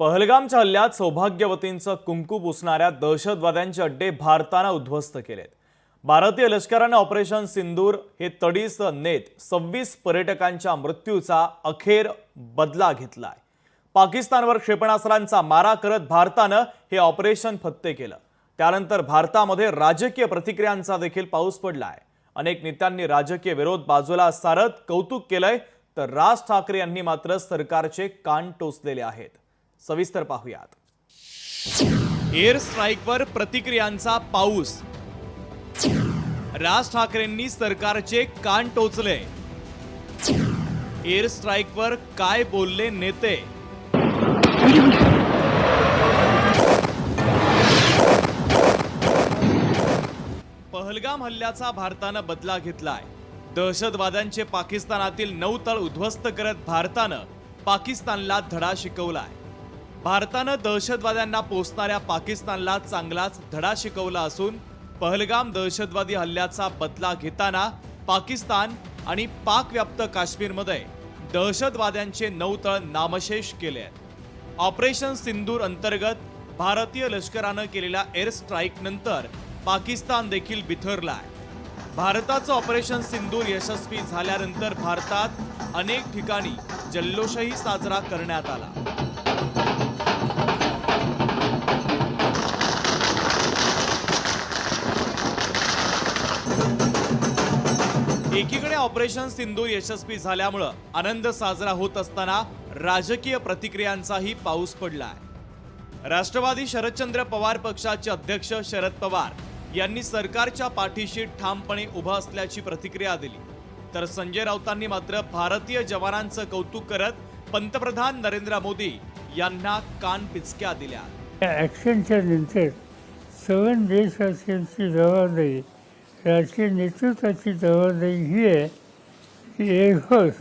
पहलगामच्या हल्ल्यात सौभाग्यवतींचं कुंकू पुसणाऱ्या दहशतवाद्यांचे अड्डे भारतानं उद्ध्वस्त केलेत. भारतीय लष्करानं ऑपरेशन सिंदूर हे तडीस नेत सव्वीस पर्यटकांच्या मृत्यूचा अखेर बदला घेतलाय. पाकिस्तानवर क्षेपणास्त्रांचा मारा करत भारतानं हे ऑपरेशन फत्ते केलं. त्यानंतर भारतामध्ये राजकीय प्रतिक्रियांचा देखील पाऊस पडलाय. अनेक नेत्यांनी राजकीय विरोध बाजूला सारत कौतुक केलंय तर राज ठाकरे यांनी मात्र सरकारचे कान टोचलेले आहेत. सविस्तर पाहूयात. एअर स्ट्राईकवर प्रतिक्रियांचा पाऊस. राज ठाकरेंनी सरकारचे कान टोचले. एअर स्ट्राईकवर काय बोलले नेते? पहलगाम हल्ल्याचा भारतानं बदला घेतलाय. दहशतवाद्यांचे पाकिस्तानातील नऊ तळ उद्ध्वस्त करत भारतानं पाकिस्तानला धडा शिकवलाय. भारतानं दहशतवाद्यांना पोचणाऱ्या पाकिस्तानला चांगलाच धडा शिकवला असून पहलगाम दहशतवादी हल्ल्याचा बदला घेताना पाकिस्तान आणि पाकव्याप्त काश्मीरमध्ये दहशतवाद्यांचे नऊ तळ नामशेष केले आहेत. ऑपरेशन सिंदूर अंतर्गत भारतीय लष्करानं केलेल्या एअर स्ट्राईक नंतर पाकिस्तान देखील बिथरला आहे भारताचं ऑपरेशन सिंदूर यशस्वी झाल्यानंतर भारतात अनेक ठिकाणी जल्लोषही साजरा करण्यात आला. एकीकडे ऑपरेशन सिंधू यशस्वी झाल्यामुळं आनंद साजरा होत असताना राजकीय प्रतिक्रियांचाही पाऊस पडलाय. राष्ट्रवादी शरदचंद्र पवार पक्षाचे अध्यक्ष शरद पवार यांनी सरकारच्या पाठीशी ठामपणे उभं असल्याची प्रतिक्रिया दिली. तर संजय राऊतांनी मात्र भारतीय जवानांचं कौतुक करत पंतप्रधान नरेंद्र मोदी यांना कान पिचक्या दिल्या. या ॲक्शनच्या नंतर सवन देशवासियांची जबाबदारी राजकीय नेतृत्वाची जबाबदारी ही आहे की एअरफोर्स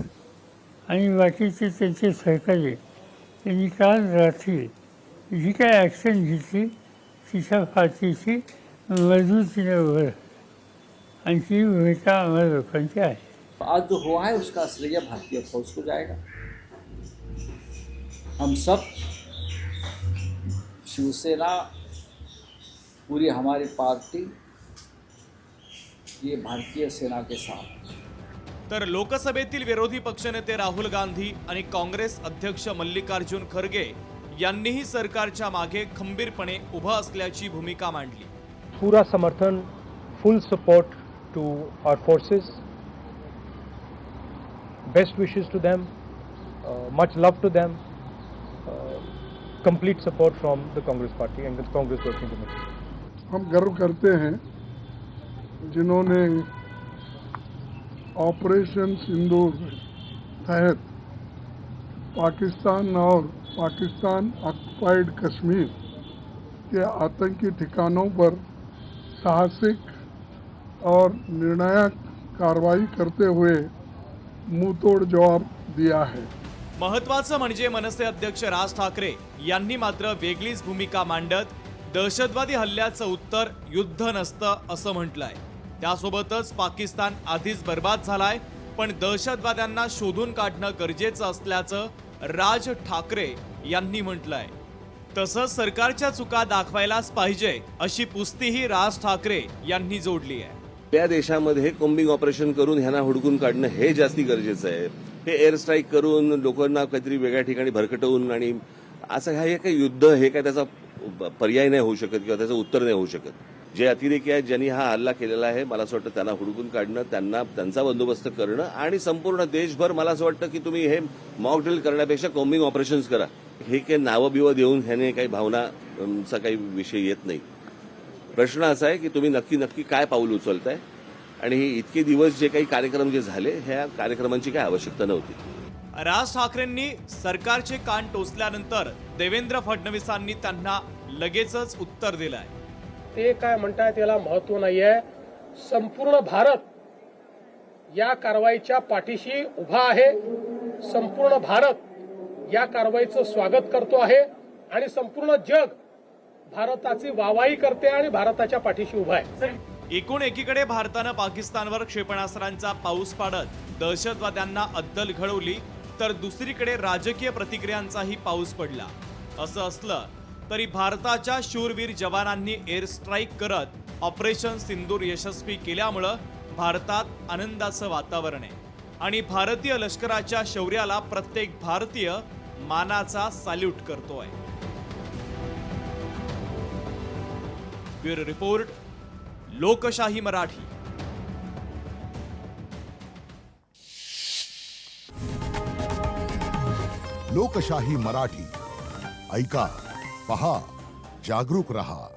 आणि बाकीचे त्यांचे सहकारी. त्यांनी काल रात्री जी काय ॲक्शन घेतली तिच्या फाटीची मजबूतीने उभं आणि ती भूमिका आम्हाला लोकांची आहे. आज जो हुआ है उसका श्रेय भारतीय फौज को जाएगा। हम सब शिवसेना पूरी हमारी पार्टी ये भारतीय सेना के साथ। तर लोकसभेतील विरोधी पक्षनेते राहुल गांधी आणि काँग्रेस अध्यक्ष मल्लिकार्जुन खरगे यांनीही सरकारच्या मागे खंबीरपणे उभं असल्याची भूमिका मांडली. पूरा समर्थन full support to our forces best wishes to them much love to them complete support from the Congress party and the Congress working committee हम गर्व करते हैं जिन्होंने ऑपरेशन सिंदूर तहत पाकिस्तान और पाकिस्तान ऑक्युपाइड कश्मीर के आतंकी ठिकानों पर साहसिक और निर्णायक कार्रवाई करते हुए मुंहतोड़ जवाब दिया है। महत्वाचं म्हणजे मनसे अध्यक्ष राज ठाकरे यांनी मात्र वेगळीच भूमिका मांडत दहशतवादी हल्ल्याचं उत्तर युद्ध नसतं असं म्हटलंय. त्यासोबतच पाकिस्तान आधीच बर्बाद झालाय पण दहशतवाद्यांना शोधून काढणं गरजेचं असल्याचं राज ठाकरे यांनी म्हटलंय. तसंच सरकारच्या चुका दाखवायलाच पाहिजे अशी पुस्तीही राज ठाकरे यांनी जोडली आहे. त्या देशामध्ये कोम्बिंग ऑपरेशन करून ह्यांना हुडकून काढणं हे जास्ती गरजेचं आहे. हे एअर स्ट्राईक करून लोकांना काहीतरी वेगळ्या ठिकाणी भरकटवून आणि असं हे काही युद्ध हे काय त्याचा पर्याय नाही होऊ शकत किंवा त्याचं उत्तर नाही होऊ शकत. जे अतिरेकी आहेत ज्यांनी हा हल्ला केलेला आहे मला असं वाटतं त्यांना हुडकून काढणं त्यांना त्यांचा बंदोबस्त करणं आणि संपूर्ण देशभर मला असं वाटतं की तुम्ही हे मॉक ड्रिल करण्यापेक्षा कॉम्बिंग ऑपरेशन्स करा. हे काही नावं बिवं देऊन ह्याने काही भावनाचा काही विषय येत नाही. प्रश्न असा आहे की तुम्ही नक्की नक्की काय पाऊल उचलताय? आणि हे इतके दिवस जे काही कार्यक्रम जे झाले ह्या कार्यक्रमांची काय आवश्यकता नव्हती? राज ठाकरेंनी सरकारचे कान टोचल्यानंतर देवेंद्र फडणवीसांनी त्यांना लगेचच उत्तर दिलं आहे ते काय म्हणतायत याला महत्त्व नाही आहे संपूर्ण भारत या कारवाईच्या पाठीशी उभा आहे. संपूर्ण भारत या कारवाईचं स्वागत करतो आहे आणि संपूर्ण जग भारताची वावाई करते आणि भारताच्या पाठीशी उभा आहे. एकूण एकीकडे भारतानं पाकिस्तानवर क्षेपणास्त्रांचा पाऊस पाडत दहशतवाद्यांना अद्दल घडवली तर दुसरीकडे राजकीय प्रतिक्रियांचाही पाऊस पडला. असं असलं तरी भारताच्या शूरवीर जवानांनी एअर स्ट्राईक करत ऑपरेशन सिंदूर यशस्वी केल्यामुळं भारतात आनंदाचं वातावरण आहे. आणि भारतीय लष्कराच्या शौर्याला प्रत्येक भारतीय मानाचा सॅल्यूट करतोय. ब्युरो रिपोर्ट लोकशाही मराठी. लोकशाही मराठी ऐका. पहा जागरूक रहा.